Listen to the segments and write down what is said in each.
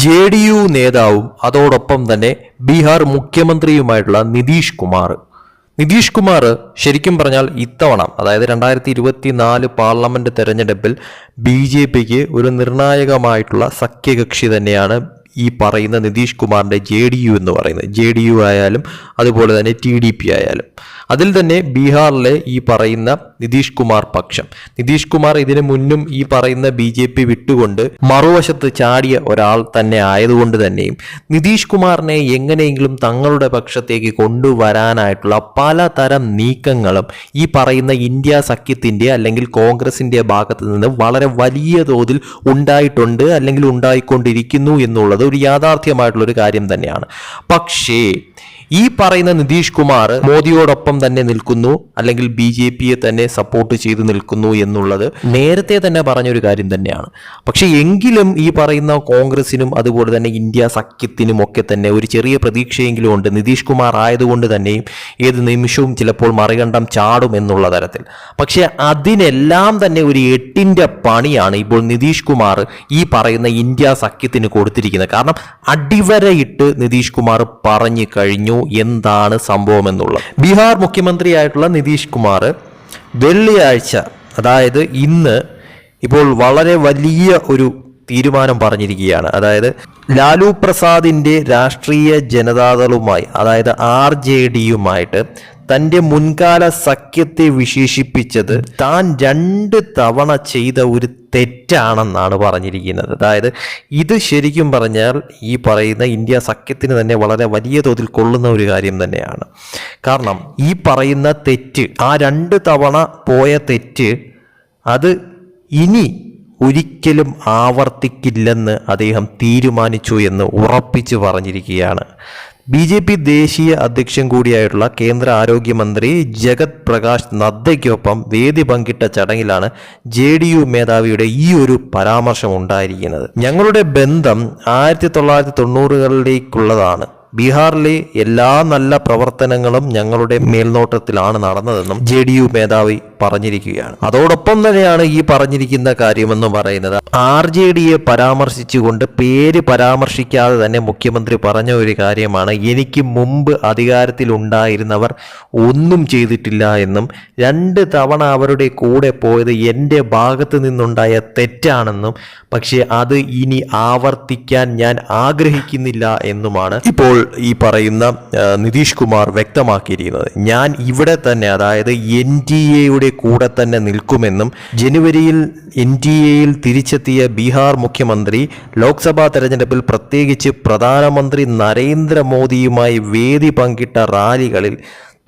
J D U നേതാവും അതോടൊപ്പം തന്നെ ബീഹാർ മുഖ്യമന്ത്രിയുമായിട്ടുള്ള നിതീഷ് കുമാർ. നിതീഷ് കുമാർ ശരിക്കും പറഞ്ഞാൽ ഇത്തവണ അതായത് രണ്ടായിരത്തി ഇരുപത്തി നാല് പാർലമെന്റ് തെരഞ്ഞെടുപ്പിൽ ബി ജെ പിക്ക് ഒരു നിർണായകമായിട്ടുള്ള സഖ്യകക്ഷി തന്നെയാണ് ഈ പറയുന്ന നിതീഷ് കുമാറിന്റെ ജെ ഡി യു എന്ന് പറയുന്നത്. ജെ ഡി യു ആയാലും അതുപോലെ തന്നെ ടി ഡി പി ആയാലും. അതിൽ തന്നെ ബീഹാറിലെ ഈ പറയുന്ന നിതീഷ് കുമാർ പക്ഷം. നിതീഷ് കുമാർ ഇതിനു മുന്നും ഈ പറയുന്ന ബി ജെ പി വിട്ടുകൊണ്ട് മറുവശത്ത് ചാടിയ ഒരാൾ തന്നെ ആയതുകൊണ്ട് തന്നെയും നിതീഷ് കുമാറിനെ എങ്ങനെയെങ്കിലും തങ്ങളുടെ പക്ഷത്തേക്ക് കൊണ്ടുവരാനായിട്ടുള്ള പലതരം നീക്കങ്ങളും ഈ പറയുന്ന ഇന്ത്യ സഖ്യത്തിന്റെ അല്ലെങ്കിൽ കോൺഗ്രസിന്റെ ഭാഗത്ത് നിന്ന് വളരെ വലിയ തോതിൽ ഉണ്ടായിട്ടുണ്ട് അല്ലെങ്കിൽ ഉണ്ടായിക്കൊണ്ടിരിക്കുന്നു എന്നുള്ളത് ഒരു യാഥാർത്ഥ്യമായിട്ടുള്ളൊരു കാര്യം തന്നെയാണ്. പക്ഷേ ഈ പറയുന്ന നിതീഷ് കുമാർ മോദിയോടൊപ്പം തന്നെ നിൽക്കുന്നു അല്ലെങ്കിൽ ബി ജെ പിയെ തന്നെ സപ്പോർട്ട് ചെയ്ത് നിൽക്കുന്നു എന്നുള്ളത് നേരത്തെ തന്നെ പറഞ്ഞൊരു കാര്യം തന്നെയാണ്. പക്ഷേ എങ്കിലും ഈ പറയുന്ന കോൺഗ്രസിനും അതുപോലെ തന്നെ ഇന്ത്യ സഖ്യത്തിനും ഒക്കെ തന്നെ ഒരു ചെറിയ പ്രതീക്ഷയെങ്കിലും ഉണ്ട്. നിതീഷ് കുമാർ ആയതുകൊണ്ട് തന്നെയും ഏത് നിമിഷവും ചിലപ്പോൾ മറികണ്ഠം ചാടും എന്നുള്ള തരത്തിൽ. പക്ഷെ അതിനെല്ലാം തന്നെ ഒരു എട്ടിന്റെ പണിയാണ് ഇപ്പോൾ നിതീഷ് കുമാർ ഈ പറയുന്ന ഇന്ത്യ സഖ്യത്തിന് കൊടുത്തിരിക്കുന്നത്. കാരണം അടിവരയിട്ട് നിതീഷ് കുമാർ പറഞ്ഞു കഴിഞ്ഞു. എന്താണ് സംഭവം എന്നുള്ളത് ബീഹാർ മുഖ്യമന്ത്രിയായിട്ടുള്ള നിതീഷ് കുമാർ വെള്ളിയാഴ്ച അതായത് ഇന്ന് ഇപ്പോൾ വളരെ വലിയ ഒരു തീരുമാനം പറഞ്ഞിരിക്കുകയാണ്. അതായത് ലാലു പ്രസാദിന്റെ രാഷ്ട്രീയ ജനതാദളുമായി അതായത് ആർ ജെ ഡിയുമായിട്ട് തന്റെ മുൻകാല സഖ്യത്തെ വിശേഷിപ്പിച്ചത് താൻ രണ്ട് തവണ ചെയ്ത ഒരു തെറ്റാണെന്നാണ് പറഞ്ഞിരിക്കുന്നത്. അതായത് ഇത് ശരിക്കും പറഞ്ഞാൽ ഈ പറയുന്ന ഇന്ത്യ സഖ്യത്തിന് തന്നെ വളരെ വലിയ തോതിൽ കൊള്ളുന്ന ഒരു കാര്യം തന്നെയാണ്. കാരണം ഈ പറയുന്ന തെറ്റ് ആ രണ്ട് തവണ പോയ തെറ്റ് അത് ഇനി ഒരിക്കലും ആവർത്തിക്കില്ലെന്ന് അദ്ദേഹം തീരുമാനിച്ചു എന്ന് ഉറപ്പിച്ചു പറഞ്ഞിരിക്കുകയാണ്. ബി ജെ പി ദേശീയ അധ്യക്ഷൻ കൂടിയായിട്ടുള്ള കേന്ദ്ര ആരോഗ്യമന്ത്രി ജഗത് പ്രകാശ് നദ്ദയ്ക്കൊപ്പം വേദി പങ്കിട്ട ചടങ്ങിലാണ് ജെ ഡി യു മേധാവിയുടെ ഈ ഒരു പരാമർശം ഉണ്ടായിരിക്കുന്നത്. ഞങ്ങളുടെ ബന്ധം ആയിരത്തി തൊള്ളായിരത്തി തൊണ്ണൂറുകളിലേക്കുള്ളതാണ് ബീഹാറിലെ എല്ലാ നല്ല പ്രവർത്തനങ്ങളും ഞങ്ങളുടെ മേൽനോട്ടത്തിലാണ് നടന്നതെന്നും ജെ ഡി യു മേധാവി പറഞ്ഞിരിക്കുകയാണ്. അതോടൊപ്പം തന്നെയാണ് ഈ പറഞ്ഞിരിക്കുന്ന കാര്യമെന്ന് പറയുന്നത്. ആർ ജെ ഡിയെ പരാമർശിച്ചുകൊണ്ട് പേര് പരാമർശിക്കാതെ തന്നെ മുഖ്യമന്ത്രി പറഞ്ഞ ഒരു കാര്യമാണ്. എനിക്ക് മുമ്പ് അധികാരത്തിൽ ഉണ്ടായിരുന്നവർ ഒന്നും ചെയ്തിട്ടില്ല എന്നും രണ്ട് തവണ അവരുടെ കൂടെ പോയത് എന്റെ ഭാഗത്ത് നിന്നുണ്ടായ തെറ്റാണെന്നും പക്ഷേ അത് ഇനി ആവർത്തിക്കാൻ ഞാൻ ആഗ്രഹിക്കുന്നില്ല എന്നുമാണ് ഇപ്പോൾ ഈ പറയുന്ന നിതീഷ് കുമാർ വ്യക്തമാക്കിയിരിക്കുന്നത്. ഞാൻ ഇവിടെ തന്നെ അതായത് എൻ ഡി എയുടെ കൂടെ തന്നെ നിൽക്കുമെന്നും ജനുവരിയിൽ എൻ ഡി എയിൽ തിരിച്ചെത്തിയ ബീഹാർ മുഖ്യമന്ത്രി ലോക്സഭാ തെരഞ്ഞെടുപ്പിൽ പ്രത്യേകിച്ച് പ്രധാനമന്ത്രി നരേന്ദ്രമോദിയുമായി വേദി പങ്കിട്ട റാലികളിൽ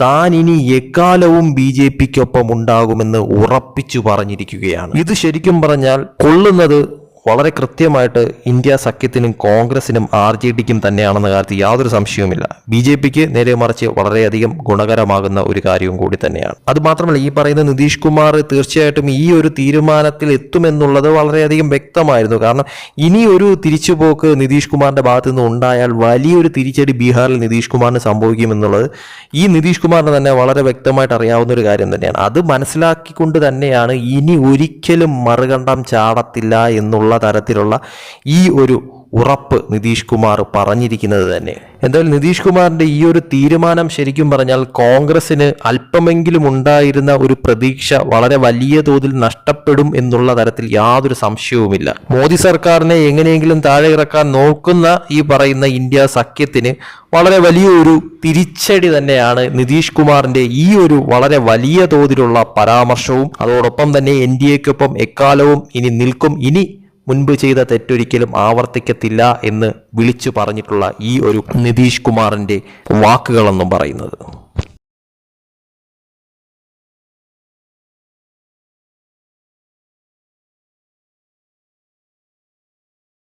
താൻ ഇനി എക്കാലവും ബി ജെ പിക്കൊപ്പം ഉണ്ടാകുമെന്ന് ഉറപ്പിച്ചു പറഞ്ഞിരിക്കുകയാണ്. ഇത് ശരിക്കും പറഞ്ഞാൽ കൊള്ളുന്നത് വളരെ കൃത്യമായിട്ട് ഇന്ത്യ സഖ്യത്തിനും കോൺഗ്രസിനും ആർ ജെ ഡിക്കും തന്നെയാണെന്ന കാര്യത്തിൽ യാതൊരു സംശയവുമില്ല. ബി ജെ പിക്ക് നേരെ മറിച്ച് വളരെയധികം ഗുണകരമാകുന്ന ഒരു കാര്യവും കൂടി തന്നെയാണ്. അത് മാത്രമല്ല ഈ പറയുന്ന നിതീഷ് കുമാർ തീർച്ചയായിട്ടും ഈ ഒരു തീരുമാനത്തിൽ എത്തുമെന്നുള്ളത് വളരെയധികം വ്യക്തമായിരുന്നു. കാരണം ഇനി ഒരു തിരിച്ചുപോക്ക് നിതീഷ് കുമാറിന്റെ ഭാഗത്തു നിന്ന് ഉണ്ടായാൽ വലിയൊരു തിരിച്ചടി ബീഹാറിൽ നിതീഷ് കുമാറിന് സംഭവിക്കുമെന്നുള്ളത് ഈ നിതീഷ് കുമാറിന് തന്നെ വളരെ വ്യക്തമായിട്ട് അറിയാവുന്ന ഒരു കാര്യം തന്നെയാണ്. അത് മനസ്സിലാക്കിക്കൊണ്ട് തന്നെയാണ് ഇനി ഒരിക്കലും മറുകണ്ഠം ചാടത്തില്ല എന്നുള്ള തരത്തിലുള്ള ഈ ഒരു ഉറപ്പ് നിതീഷ് കുമാർ പറഞ്ഞിരിക്കുന്നത് തന്നെ. എന്തായാലും നിതീഷ് കുമാറിന്റെ ഈ ഒരു തീരുമാനം ശരിക്കും പറഞ്ഞാൽ കോൺഗ്രസിന് അല്പമെങ്കിലും ഉണ്ടായിരുന്ന ഒരു പ്രതീക്ഷ വളരെ വലിയ തോതിൽ നഷ്ടപ്പെടും എന്നുള്ള തരത്തിൽ യാതൊരു സംശയവുമില്ല. മോദി സർക്കാരിനെ എങ്ങനെയെങ്കിലും താഴെ ഇറക്കാൻ നോക്കുന്ന ഈ പറയുന്ന ഇന്ത്യ സഖ്യത്തിന് വളരെ വലിയൊരു തിരിച്ചടി തന്നെയാണ് നിതീഷ് കുമാറിന്റെ ഈ ഒരു വളരെ വലിയ തോതിലുള്ള പരാമർശവും അതോടൊപ്പം തന്നെ എൻ ഡി എക്കൊപ്പം എക്കാലവും ഇനി നിൽക്കും. ഇനി മുൻപ് ചെയ്ത തെറ്റൊരിക്കലും ആവർത്തിക്കത്തില്ല എന്ന് വിളിച്ചു പറഞ്ഞിട്ടുള്ള ഈ ഒരു നിതീഷ് കുമാറിന്റെ വാക്കുകളെന്നും പറയുന്നത്.